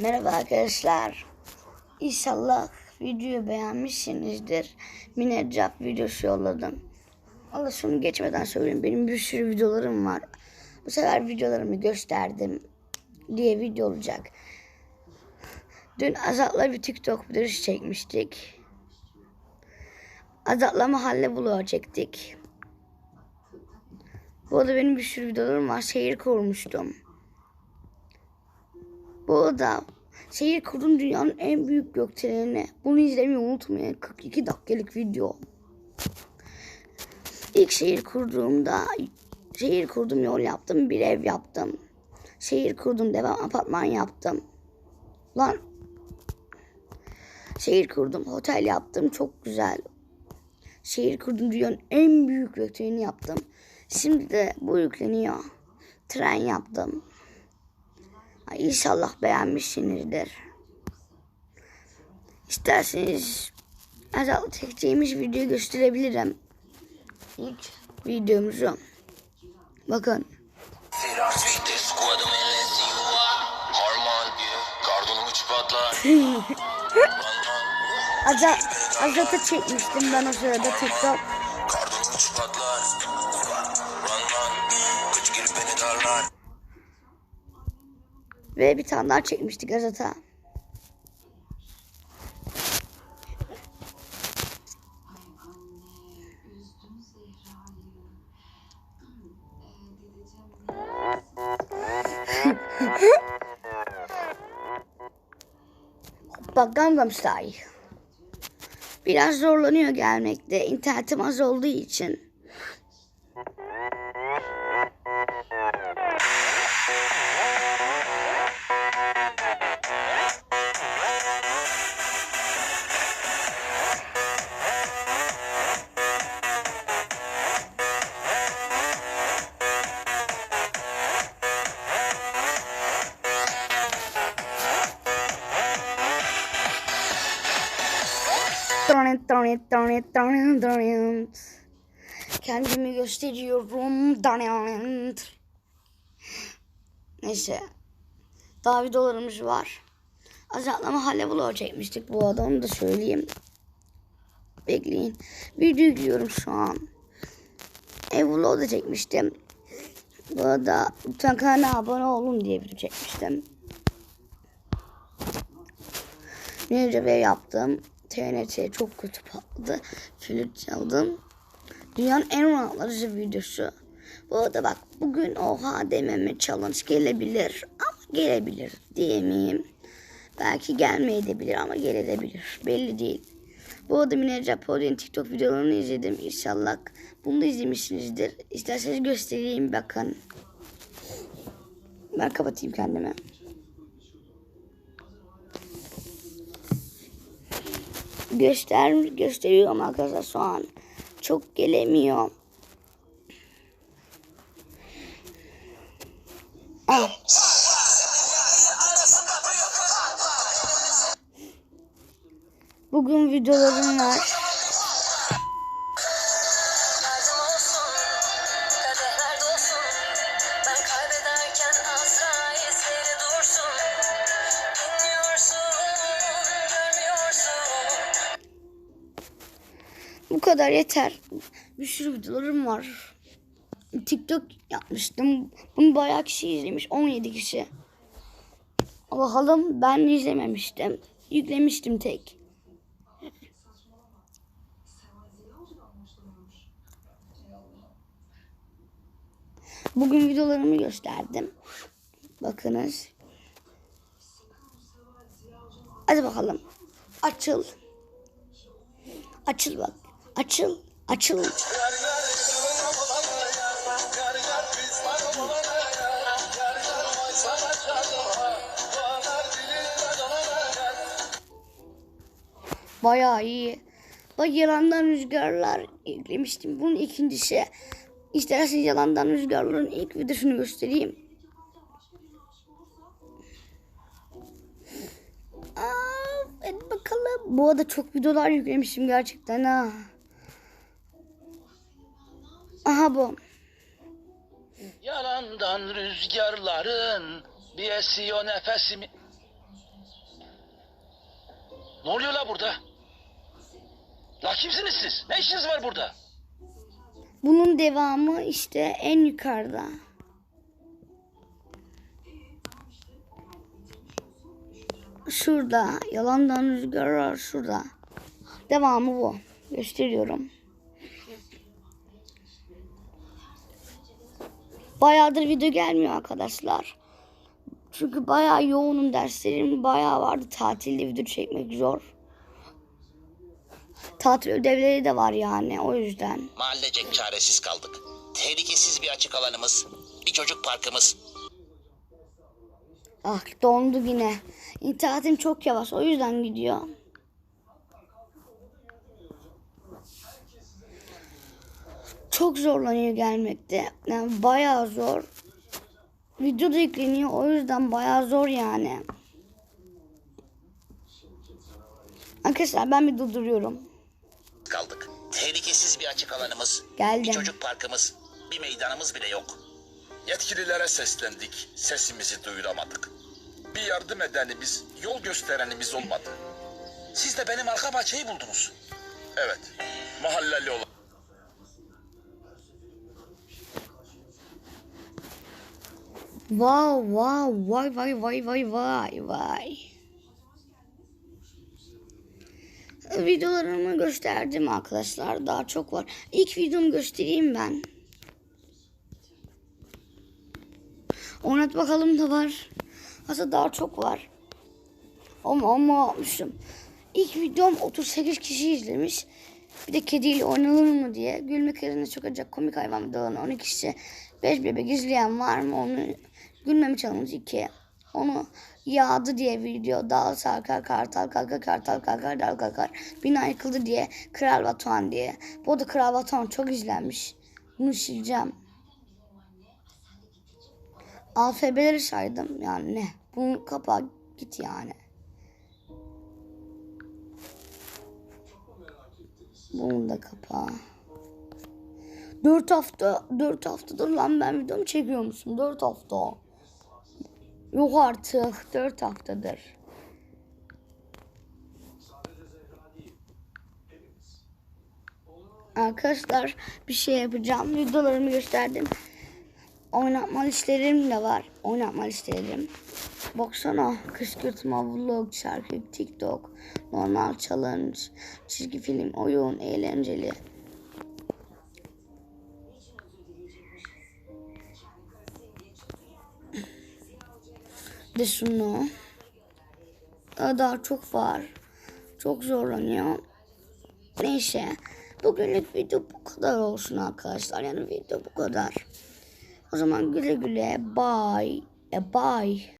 Merhaba arkadaşlar. İnşallah videoyu beğenmişsinizdir. Minecraft videosu yolladım. Allah şunu geçmeden söyleyeyim. Benim bir sürü videolarım var. Bu sefer videolarımı gösterdim diye video olacak. Dün Azat'la bir TikTok videosu çekmiştik. Azat'la mahalle vlogu çektik. Bu arada benim bir sürü videolarım var. Şehir kurmuştum. Bu arada şehir kurun dünyanın en büyük gökdeleni. Bunu izlemeyi unutmayın. 42 dakikalık video. İlk şehir kurduğumda şehir kurdum yol yaptım bir ev yaptım. Şehir kurdum devam apartman yaptım. Lan şehir kurdum otel yaptım çok güzel. Şehir kurdum dünyanın en büyük gökdeleni yaptım. Şimdi de bu yükleniyor. Tren yaptım. İnşallah beğenmişsinizdir. İsterseniz azal çekeceğimiz videoyu gösterebilirim. İlk videomuzu. Bakın. Azat, Azat'a çekmiştim ben o sırada TikTok. Ve bir tane daha çekmiştik Azat'a. Bak Gangnam Style. Biraz zorlanıyor gelmekte. İnternetim az olduğu için. Kendimi gösteriyorum. Neyse. Daha videolarımız var. Azat'la mahalle vlog çekmiştik bu onu da söyleyeyim. Bekleyin. Video yüklüyorum şu an. Ev vlog da çekmiştim. Bu arada lütfen kanala abone olun diye video çekmiştim. Ninja yaptım. TNT çok kötü patladı. Flüt çaldım. Dünyanın en rahatlatıcı videosu. Bu arada bak bugün oha dememe challenge gelebilir. Ama gelebilir diyemeyeyim. Belki gelmeyebilir ama gelebilir. Belli değil. Bu arada Mine Japonya'nın TikTok videolarını izledim. İnşallah bunu da izlemişsinizdir. İsterseniz göstereyim bakın. Ben kapatayım kendimi. Göster gösteriyorum arkadaşlar şu an. Çok gelemiyor. Ah. Bugün videolarım var. Bu kadar yeter. Bir sürü videolarım var. TikTok yapmıştım. Bunu bayağı kişi izlemiş. 17 kişi. Bakalım ben izlememiştim. Yüklemiştim tek. Bugün videolarımı gösterdim. Bakınız. Hadi bakalım. Açıl. Açıl bak. Açıl. Açıl. Bayağı iyi. Bak yalandan rüzgarlar eklemiştim. Bunun ikincisi. İsterseniz yalandan rüzgarların ilk videosunu göstereyim. Aa, hadi bakalım. Bu arada çok videolar yüklemişim gerçekten ha. Aha bu. Yalandan rüzgarların bir esiyor nefesimi. Ne oluyor la burada? La kimsiniz siz? Ne işiniz var burada? Bunun devamı işte en yukarıda. Şurada. Yalandan rüzgar var şurada. Devamı bu. Gösteriyorum. Bayağıdır video gelmiyor arkadaşlar. Çünkü bayağı yoğunum derslerim bayağı vardı. Tatilde video çekmek zor. Tatil ödevleri de var yani o yüzden. Mahallecek çaresiz kaldık. Tehlikesiz bir açık alanımız, bir çocuk parkımız. Ah dondu yine. İnternetim çok yavaş o yüzden gidiyor. Çok zorlanıyor gelmekte. Yani bayağı zor. Video da yükleniyor o yüzden bayağı zor yani. Arkadaşlar ben bir durduruyorum. Kaldık. Tehlikesiz bir açık alanımız, Geldim. bir çocuk parkımız, bir meydanımız bile yok. Yetkililere seslendik. Sesimizi duyuramadık. Bir yardım edenimiz, yol gösterenimiz olmadı. Siz de benim arka bahçeyi buldunuz. Evet. Mahalleli olan. Wow wow vay vay vay vay vay vay. Videolarımı gösterdim arkadaşlar. Daha çok var. İlk videomu göstereyim ben. Oynat bakalım da var. Aslında daha çok var. Ama ama almışım. İlk videom 38 kişi izlemiş. Bir de kediyle oynanır mı diye. Gülmek yerine çok acayip komik hayvan videolarını 12 kişi. 5 bebek izleyen var mı? Onu gülmemi challenge 2. Onu yağdı diye video. Dağ sarkar, kartal kalkar, kartal kalkar, dal kalkar. Bina yıkıldı diye. Kral Batuhan diye. Bu arada Kral Batuhan çok izlenmiş. Bunu sileceğim. Alfabeleri saydım. Yani ne? Bunu kapa git yani. Bunu da kapa. Dört hafta, dört haftadır lan ben videomu çekiyor musun? Dört hafta. Yok artık, dört haftadır. Arkadaşlar bir şey yapacağım. Videolarımı gösterdim. Oynatma listelerim de var. Oynatma listelerim. Baksana kışkırtma, vlog, şarkı, tiktok, normal challenge, çizgi film, oyun, eğlenceli. De şunu. Daha, daha çok var. Çok zorlanıyor. Neyse. Bugünlük video bu kadar olsun arkadaşlar. Yani video bu kadar. O zaman güle güle. Bye. E bye.